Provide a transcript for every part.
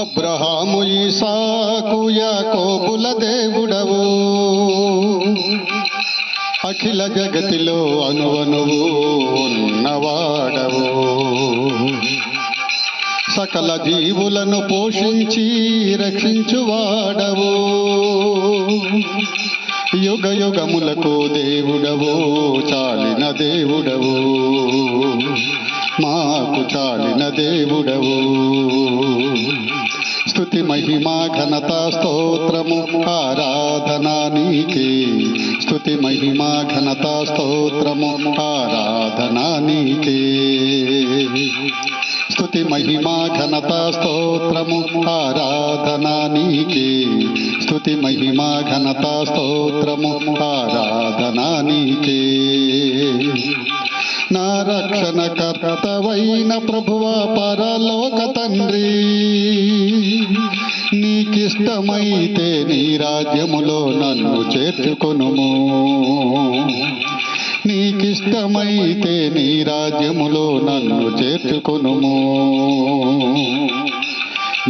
అబ్రహాము ఈసాకు యాకోబుల దేవుడవు. అఖిల జగతిలో అనువనువు ఉన్నవాడవు. సకల జీవులను పోషించి రక్షించువాడవు. యుగ యుగములకు దేవుడవు చాలిన దేవుడవు. మాకు చాలిన దేవుడవు. స్తుతి మహిమా ఘనత స్తోత్రము ఆరాధనా నీకే స్తుతి మహిమా ఘనత స్తోత్రము ఆరాధనా నీకే స్తుతి మహిమా ఘనత స్తోత్రము ఆరాధనా నీకే స్తుతి మహిమా ఘనత స్తోత్రము ఆరాధనా నీకే నా రక్షణ కర్తవైన ప్రభువ పరలోక తండ్రి. నీకిష్టమైతే నీ రాజ్యములో నన్ను చేర్చుకొనుము. నీకిష్టమైతే నీ రాజ్యములో నన్ను చేర్చుకొనుము.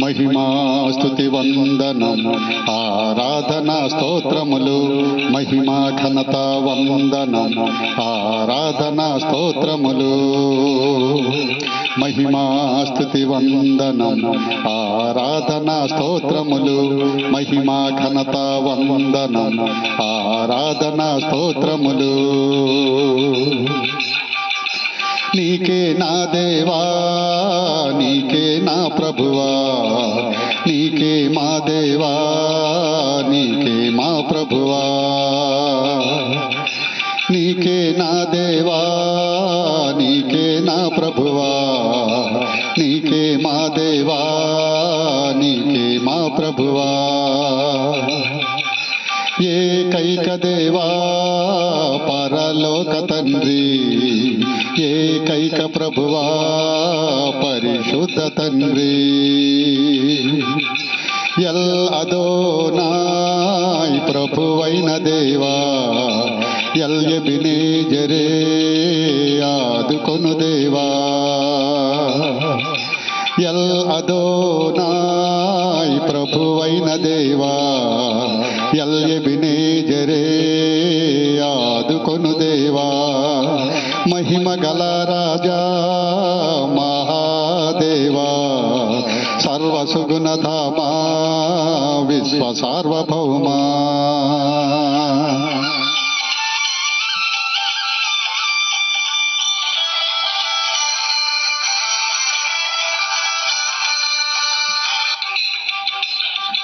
మహిమాస్తుతి వందనము ఆరాధన స్తోత్రములు మహిమా ఘనత వందనము ఆరాధన స్తోత్రములు. మహిమాస్తుతి వందనము ఆరాధన స్తోత్రములు మహిమా ఘనత వందనము ఆరాధన స్తోత్రములు. నీకే నా దేవా నీకే నా ప్రభువా నీకే మా దేవా నీకే మా ప్రభువా. నీకే నా దేవా నీకే నా ప్రభువా నీకే మా దేవా నీకే మా ప్రభువా. ఏకైక దేవా పరలోక తండ్రి ఏకైక ప్రభువా పరిశుద్ధ తండ్రి ఎల్ అదోనాయ్ ప్రభువైన దేవా ఎల్ ఎబినే జరే ఆదుకొను దేవా. ఎల్ విశ్వ సార్వభౌమా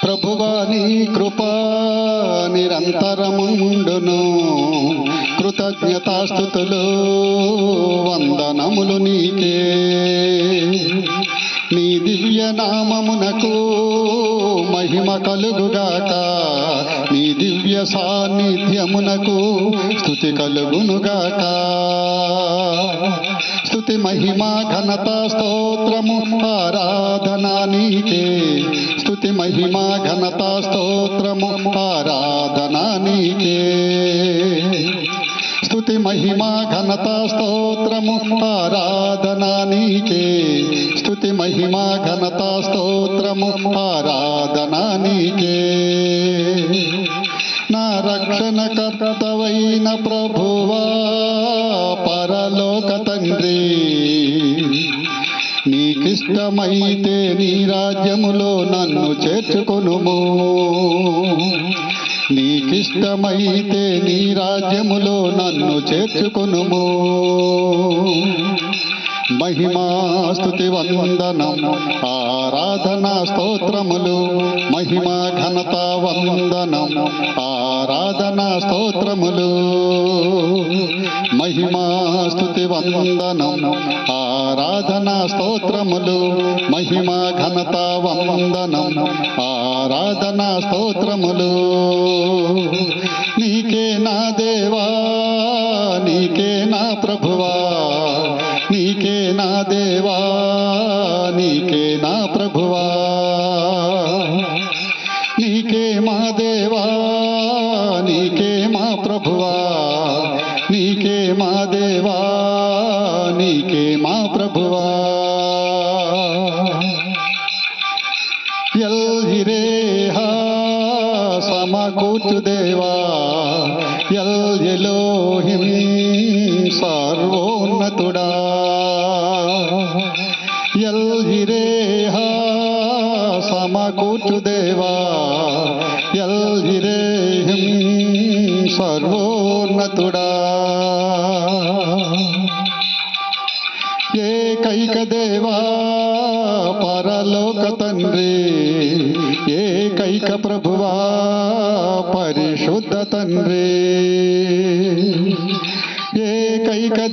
ప్రభువా నీ కృపా నిరంతరముండును కృతజ్ఞతాస్థుతులు వందనములు నీకే. నీ దివ్య నామమునకు మహిమ కలుగుగాక. నీ దివ్య సాన్నిధ్యమునకు స్థుతి కలుగునుగాక. స్థుతి మహిమ ఘనత స్తోత్రము ఆరాధనా నీకే. స్థుతి మహిమ ఘనత స్తోత్రము ఆరాధనా నీకే. స్థుతి మహిమ ఘనత స్తోత్రము ఆరాధనా నీకే. స్తుతి మహిమా ఘనత స్తోత్రము ఆరాధనా నీకే. నా రక్షణ కర్తవైన ప్రభువా పరలోక తండ్రి. నీకిష్టమైతే నీ రాజ్యములో నన్ను చేర్చుకొనుము. నీకిష్టమైతే నీ రాజ్యములో నన్ను చేర్చుకొనుము. మహిమా స్తుతి వందనం ఆరాధన స్తోత్రములు మహిమా ఘనత వందనం ఆరాధన స్తోత్రములు. మహిమా స్తుతి వందనం ఆరాధన స్తోత్రములు మహిమా ఘనత వందనం ఆరాధన స్తోత్రములు. నీకే నా దేవా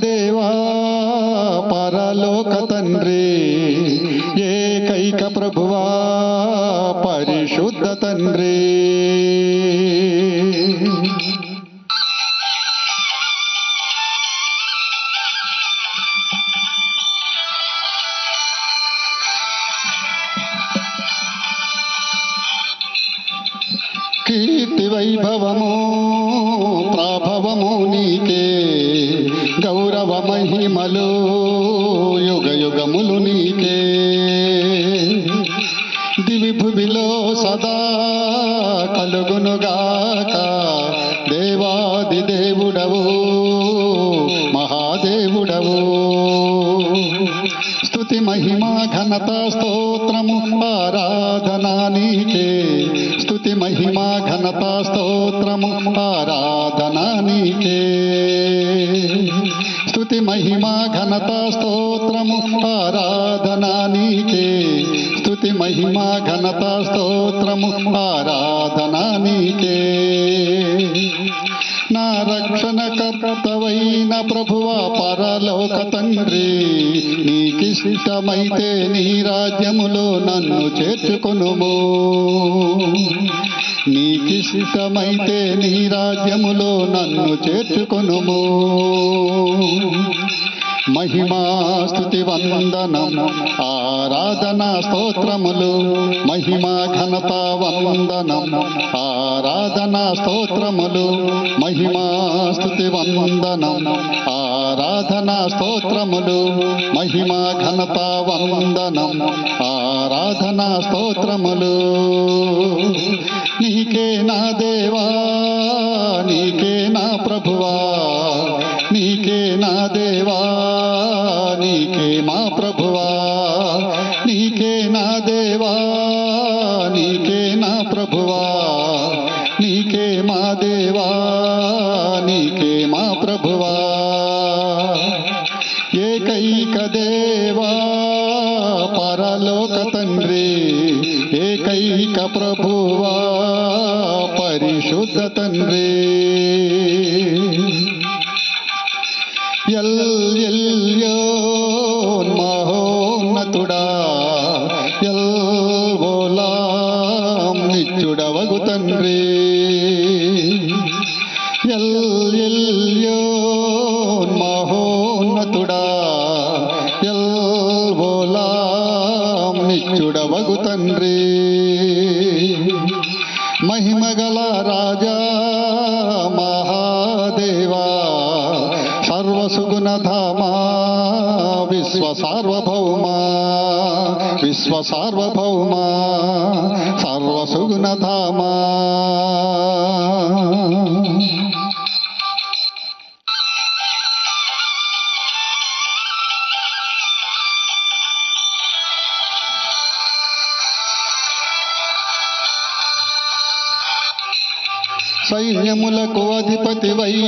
దేవా పరలోక తండ్రి ఏకైక ప్రభువా పరిశుద్ధ తండ్రి కీర్తి వైభవము సదా కలుగునుగాక. దేవాది దేవుడవు మహాదేవుడవు. స్థుతి మహిమా ఘనత స్తోత్రము ఆరాధనా నీకే. స్థుతి మహిమా ఘనత స్తోత్రము ఆరాధనా నీకే. స్థుతి మహిమా ఘనత స్తోత్రము ఆరాధనా నీకే. మహిమా ఘనత స్తోత్రము ఆరాధన నీకే. నా రక్షణ కర్తవైన ప్రభువ పరలోక తండ్రి నీకిష్టమైతే నీ రాజ్యములో నన్ను చేర్చుకొనుము. నీకిష్టమైతే నీ రాజ్యములో నన్ను చేర్చుకొనుము. మహిమా స్తుతి వందనం ఆరాధన స్తోత్రములు మహిమా ఘనత వందనం ఆరాధన స్తోత్రములు మహిమా స్తుతి వందనం ఆరాధన స్తోత్రములు మహిమా ఘనత వందనం ఆరాధన స్తోత్రములు. నీకే నా దేవా నీకే నా ప్రభువా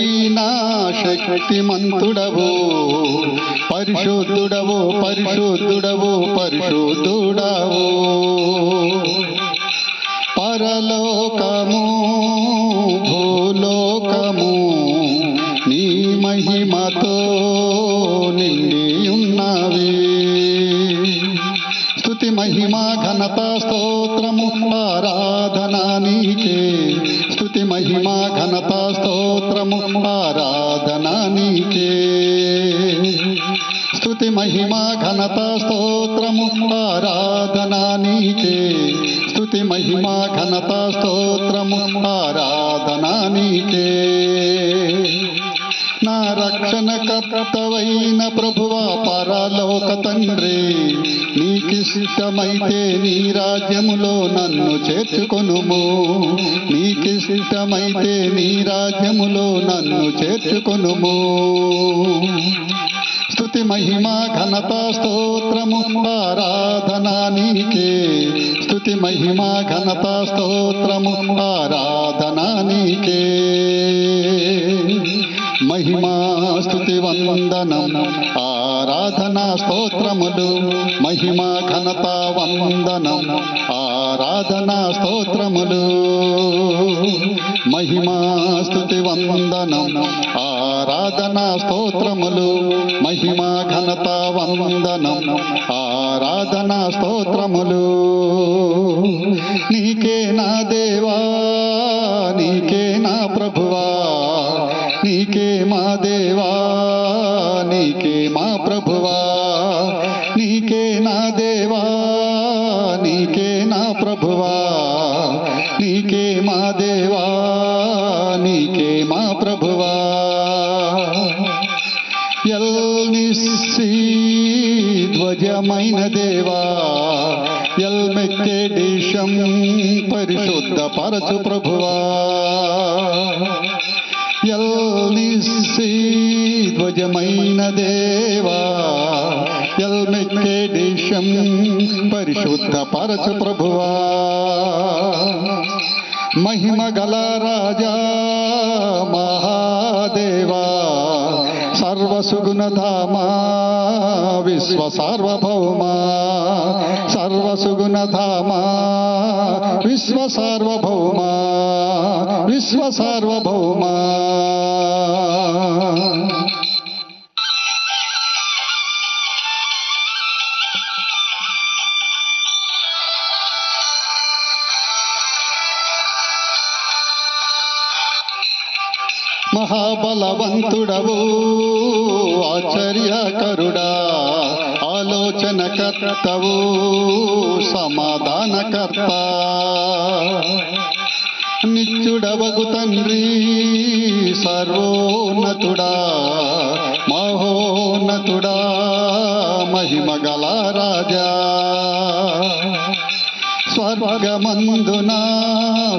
అధిపతివైనా శక్తిమంతుడవు పరిశుద్ధుడవో పరిశుద్ధుడవో పరిశుద్ధుడవో. పరలోకము భూలోకము నీ మహిమతో నిండి ఉన్నవి స్తుతి మహిమా ఘనత ఆరాధనా నీకే. స్తుతి మహిమా ఘనత స్తోత్రము ఆరాధనా నీకే. స్తుతి మహిమా ఘనత స్తోత్రము ఆరాధనా నీకే. నా రక్షణ కర్తవైన ప్రభువా పరలోక తండ్రి నీకిష్టమైతే నీ రాజ్యములో నన్ను చేర్చుకొనుము. నీకిష్టమైతే నీ రాజ్యములో నన్ను చేర్చుకొనుము. స్తుతి మహిమ ఘనత స్తోత్రము ఆరాధన నీకే. స్తుతి మహిమ ఘనత స్తోత్రము ఆరాధన నీకే. మహిమాస్తుతి వందనం ఆరాధనా స్తోత్రములు మహిమా ఘనత వందనం ఆరాధనా స్తోత్రములు మహిమాస్తుతి వందనం ఆరాధనా స్తోత్రములు మహిమా ఘనత వందనం ఆరాధనా స్తోత్రములు నీకే నా మా దేవా నీకే మా ప్రభువా నీకే నా దేవా నీకే నా ప్రభువా నీకే మా దేవా నీకే మా ప్రభువా. ఎల్నిసి ధ్వజమైన దేవా ఎల్మెక్కెడిషం పరిశుద్ధ పరచు ప్రభువా. ఎల్నిస్సి ధ్వజమైన దేవా ఎల్మెక్కెడిషం పరిశుద్ధ పరచు ప్రభువా మహిమ గల రాజా మహాదేవా సర్వసుగుణధామా విశ్వ సార్వభౌమా సర్వసుగుణధామా విశ్వ సార్వభౌమా విశ్వ సార్వభౌమా మహాబలవంతుడవు. ఆశ్చర్యకరుడా ఆలోచనకర్తవు సమాధానకర్త. నిత్యుడవగు తండ్రి సర్వోన్నతుడా మహోన్నతుడా మహిమగల రాజా. స్వర్గమందున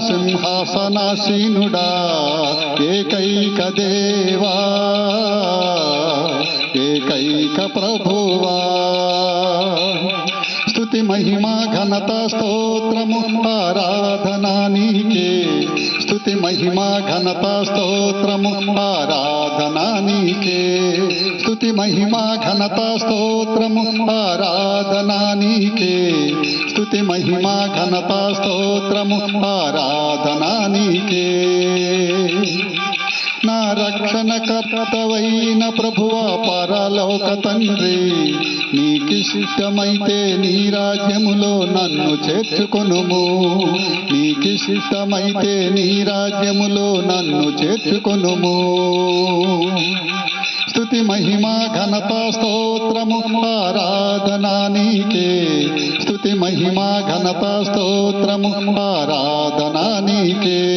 సింహాసనాసీనుడా ఏకైక దేవా. ఏకైక ప్రభువా స్థుతి మహిమా ఘనత స్తోత్రము ఆరాధనా నీకే స్తుతి మహిమా ఘనత స్తోత్రము ఆరాధనా నీకే స్తుతి మహిమా ఘనత స్తోత్రము ఆరాధనా నీకే స్తుతి మహిమా ఘనత స్తోత్రము ఆరాధనా నీకే నా రక్షణ కర్తవైన ప్రభువా పరలోక తండ్రి. నీకిష్టమైతే నీ రాజ్యములో నన్ను చేర్చుకొనుము. నీకిష్టమైతే నీ రాజ్యములో నన్ను చేర్చుకొనుము. స్తుతి మహిమా ఘనత స్తోత్రము ఆరాధనా నీకే. స్తుతి మహిమా ఘనత స్తోత్రము ఆరాధనా నీకే.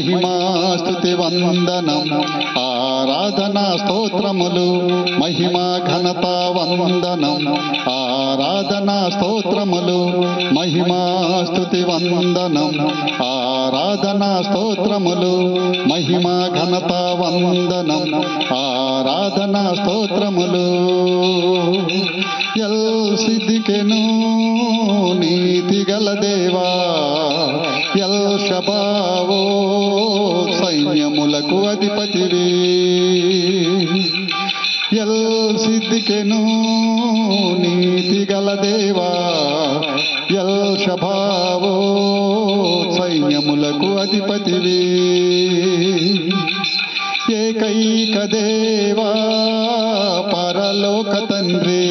మహిమాస్తుతి వందనం. ఆరాధనా స్తోత్రములు మహిమా ఘనత వందనం. ఆరాధనా స్తోత్రములు మహిమాస్తుతి వందనం. ఆరాధనా స్తోత్రములు మహిమా ఘనత వందనం. ఆరాధనా స్తోత్రములు ఎల్ సిద్ధికెను నీతి గల దేవా. ఎల్ శబావో సిద్ధికెను నీతి గల దేవా ఎల్ శబావో సైన్యములకు అధిపతివి. ఏకైక దేవా పరలోక తండ్రి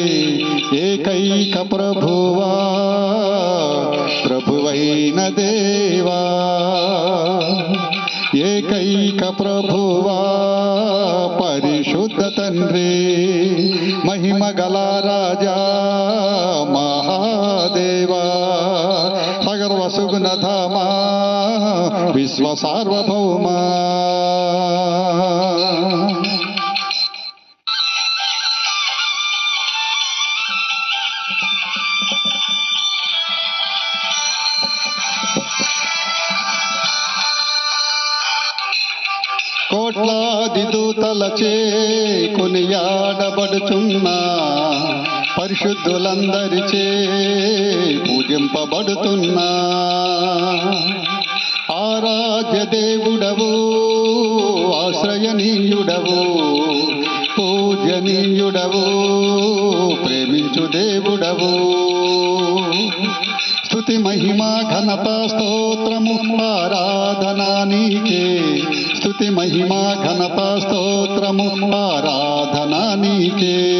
ఏకైక ప్రభువా ప్రభువైన దేవా. ఏకైక ప్రభువా పరిశుద్ధ తండ్రి మహిమ గల రాజా మహాదేవా సగర్వ సుగుణధామా విశ్వ సార్వభౌమా. దూతలచే కొనియాడబడుచున్నా. పరిశుద్ధులందరిచే పూజింపబడుతున్నా. ఆరాధ్య దేవుడవు ఆశ్రయనీయుడవు పూజనీయుడవు ప్రేమించు దేవుడవు. స్థుతి మహిమా ఘనత స్తోత్రము ఆరాధనా నీకే. స్తుతి మహిమా ఘనత స్తోత్రము ఆరాధన నీకే.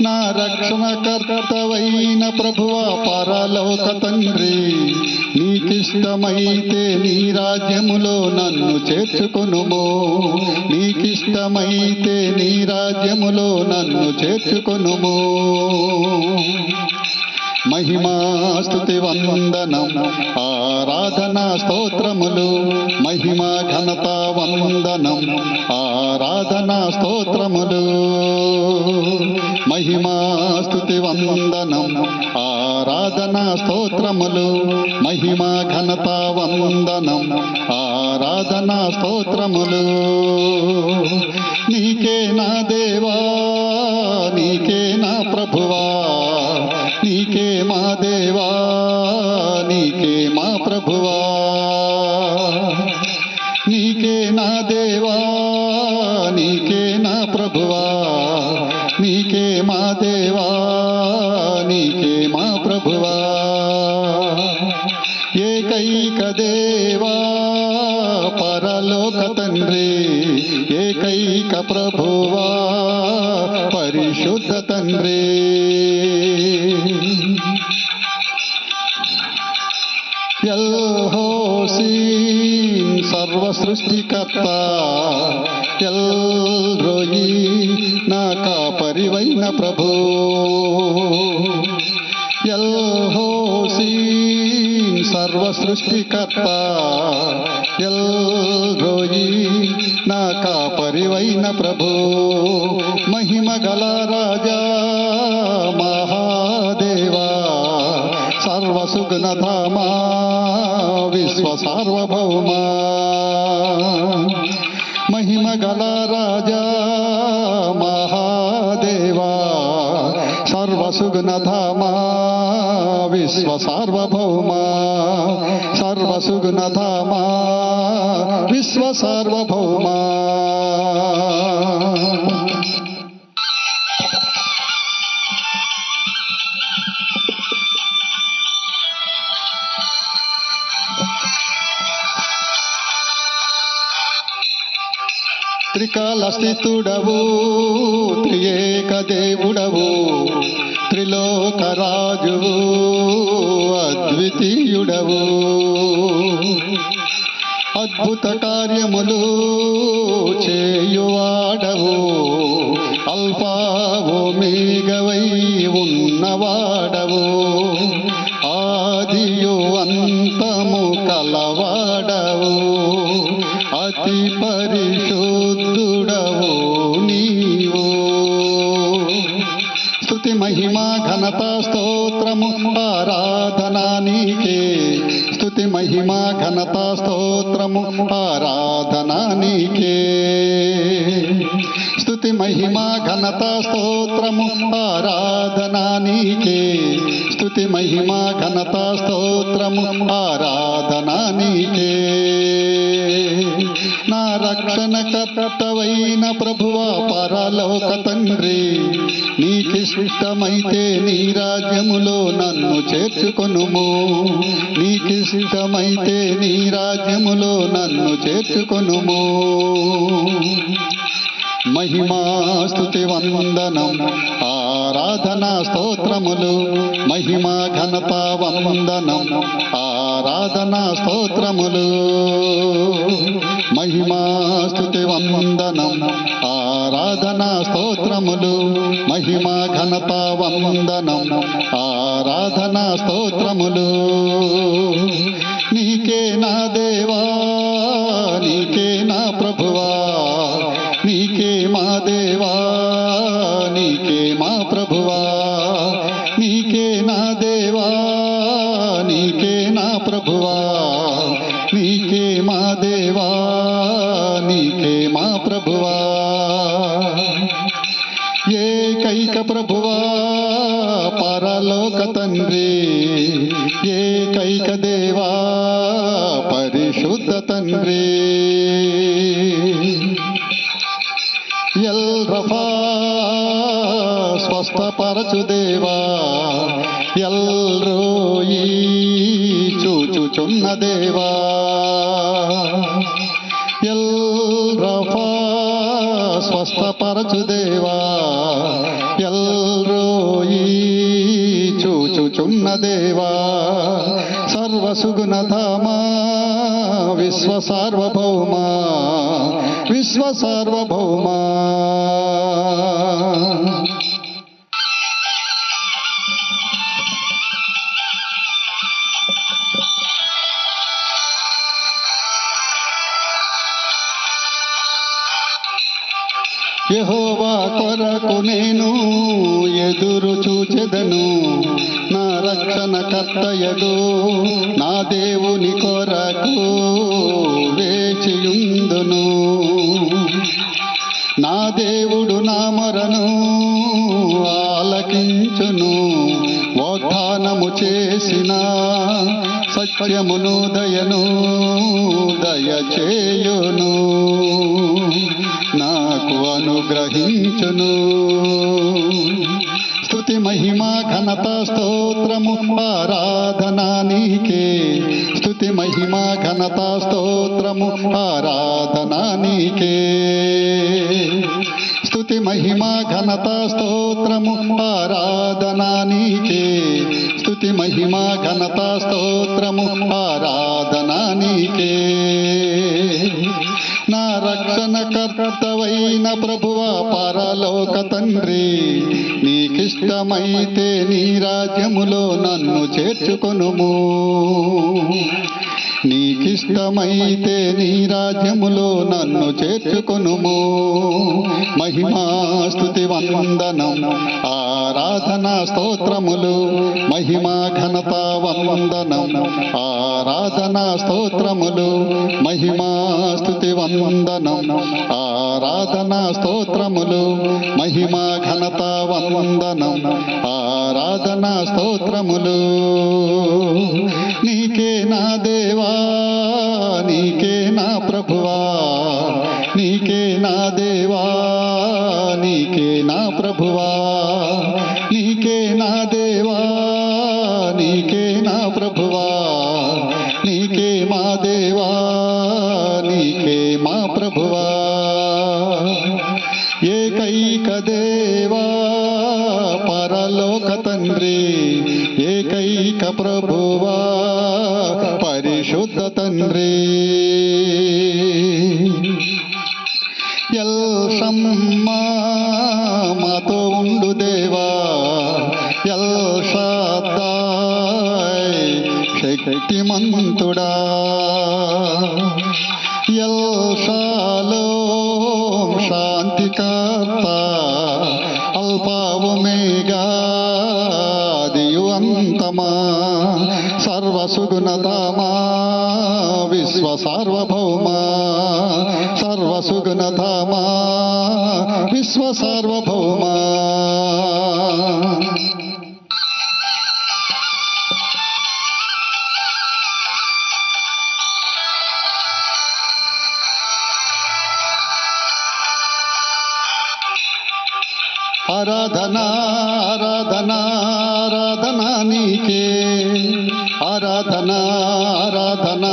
నా రక్షణకర్తవైన ప్రభువా పరలోక తండ్రి నీకిష్టమైతే నీ రాజ్యములో నన్ను చేర్చుకొనుము. నీకిష్టమైతే నీ రాజ్యములో నన్ను చేర్చుకొనుము. మహిమాస్తుతి వందనం ఆరాధనా స్తోత్రములు. మహిమా ఘనత వందనం ఆరాధనా స్తోత్రములు. మహిమాస్తుతి వందనం ఆరాధనా స్తోత్రములు. మహిమా ఘనత వందనం ఆరాధనా స్తోత్రములు. నీకే నా దేవా ఏకైక ప్రభువా పరిశుద్ధ తండ్రి. ఎల్హోసీన్ సర్వ సృష్టికర్త ఎల్రోయి నా కాపరివైన ప్రభు ఎల్హో సర్వ సృష్టికర్త ఎల్రోయి నా కాపరివైన ప్రభు మహిమ గల రాజా మహాదేవా సర్వసుగుణధామా విశ్వ సార్వభౌమా మహిమ సర్వసుగుణధామా విశ్వ సార్వభౌమా సర్వసుగుణధామా విశ్వ సార్వభౌమా త్రికాల స్థితుడవు త్రియేక దేవుడవు త్రిలోకరాజువు అద్వితీయుడవు. అద్భుత కార్యములు చేయువాడవు. అల్ఫా ఓమేగవై ఉన్నవాడవు. ఆదియు అంతము కలవాడవు. అతి పరిశు స్తుతి మహిమా ఘనత స్తోత్రము ఆరాధనా నీకే స్తుతి మహిమా ఘనత స్తోత్రము ఆరాధనా నీకే స్తుతి మహిమా ఘనత స్తోత్రము ఆరాధనా నీకే స్తుతి మహిమా ఘనత స్తోత్రము ఆరాధనా నీకే నా రక్షణ కర్తవైన ప్రభువా పరలోక తండ్రి. నీకిష్టమైతే నీ రాజ్యములో నన్ను చేర్చుకొనుము. నీకిష్టమైతే నీ రాజ్యములో నన్ను చేర్చుకొనుము. మహిమా స్తుతి వందనం ఆరాధన స్తోత్రములు. మహిమా ఘనత వందనం ఆరాధన స్తోత్రములు. మహిమాస్తుతి వందనం ఆరాధనా స్తోత్రములు. మహిమా ఘనత వందనం ఆరాధనా స్తోత్రములు. నీకే నా దేవా నీకే నా ప్రభువా. నీకే మా దేవా నీకే మా ప్రభువా. నీకే నా దేవా నీకే నా ప్రభువా. తండ్రి ఎల్ రఫా స్వస్థపరచు దేవా ఎల్రోయి చూచుచున్న దేవా. ఎల్ రఫా స్వస్థపరచు దేవా ఎల్రోయి చూచుచున్న దేవా. సర్వసుగుణధామా విశ్వ సార్వభౌమా విశ్వ సార్వభౌమ యహోవా కొరకు నేను ఎదురు చూచెదను. రక్షణ నా దేవుని కొరకు వేచియుందును. నా దేవుడు నా మరను ఆలకించును. వాగ్దానము చేసిన సత్యమును దయను దయచేయును. నాకు అనుగ్రహించును. మహిమ ఘనత స్తోత్రము ఆరాధనా నీకే. స్తుతి మహిమ ఘనత స్తోత్రము ఆరాధనా నీకే. స్తుతి మహిమ ఘనత స్తోత్రము ఆరాధనా నీకే. స్తుతి మహిమ ఘనత స్తోత్రము ఆరాధనా నీకే. నా రక్షణ కర్తవైన ప్రభువ పరలోక తండ్రి ఇష్టమైతే నీ రాజ్యములో నన్ను చేర్చుకొనుము. నీకిష్టమైతే నీ రాజ్యములో నన్ను చేర్చుకొనుము. మహిమాస్తుతి వందనం ఆరాధనా స్తోత్రములు. మహిమా ఘనత వందనం ఆరాధనా స్తోత్రములు. మహిమాస్తుతి వందనం ఆరాధనా స్తోత్రములు. మహిమా ఘనత వందనం ఆరాధనా స్తోత్రములు. నీకే నాదే దేవా నీకే నా ప్రభువా నీకే నా దేవా నీకే నా ప్రభువా నీకే నా దేవా సర్వసుగుణధామా విశ్వ సార్వభౌమా సర్వసుగుణధామా విశ్వ సార్వభౌమా ఆరాధనా ఆరాధనా ఆరాధనా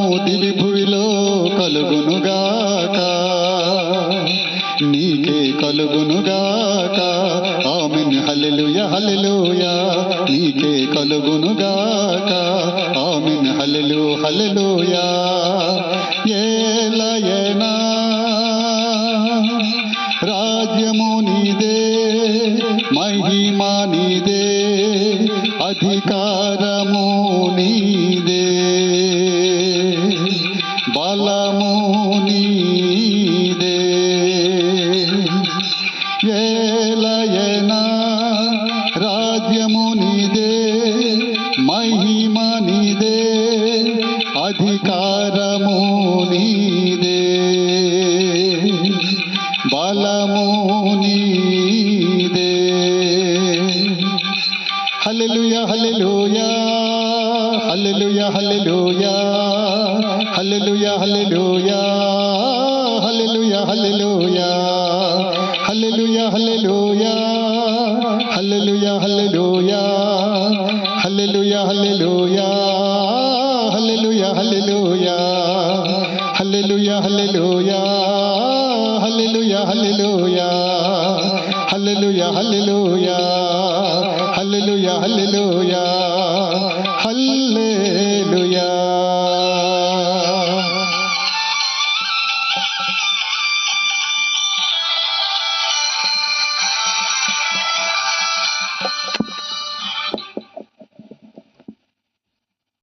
మోతి విభువిలో కలుగునుగాక. నీకే కలుగునుగాక. ఆమెన్. Hallelujah hallelujah. నీకే కలుగునుగాక. ఆమెన్. హల్లెలూ హల్లెలూయా.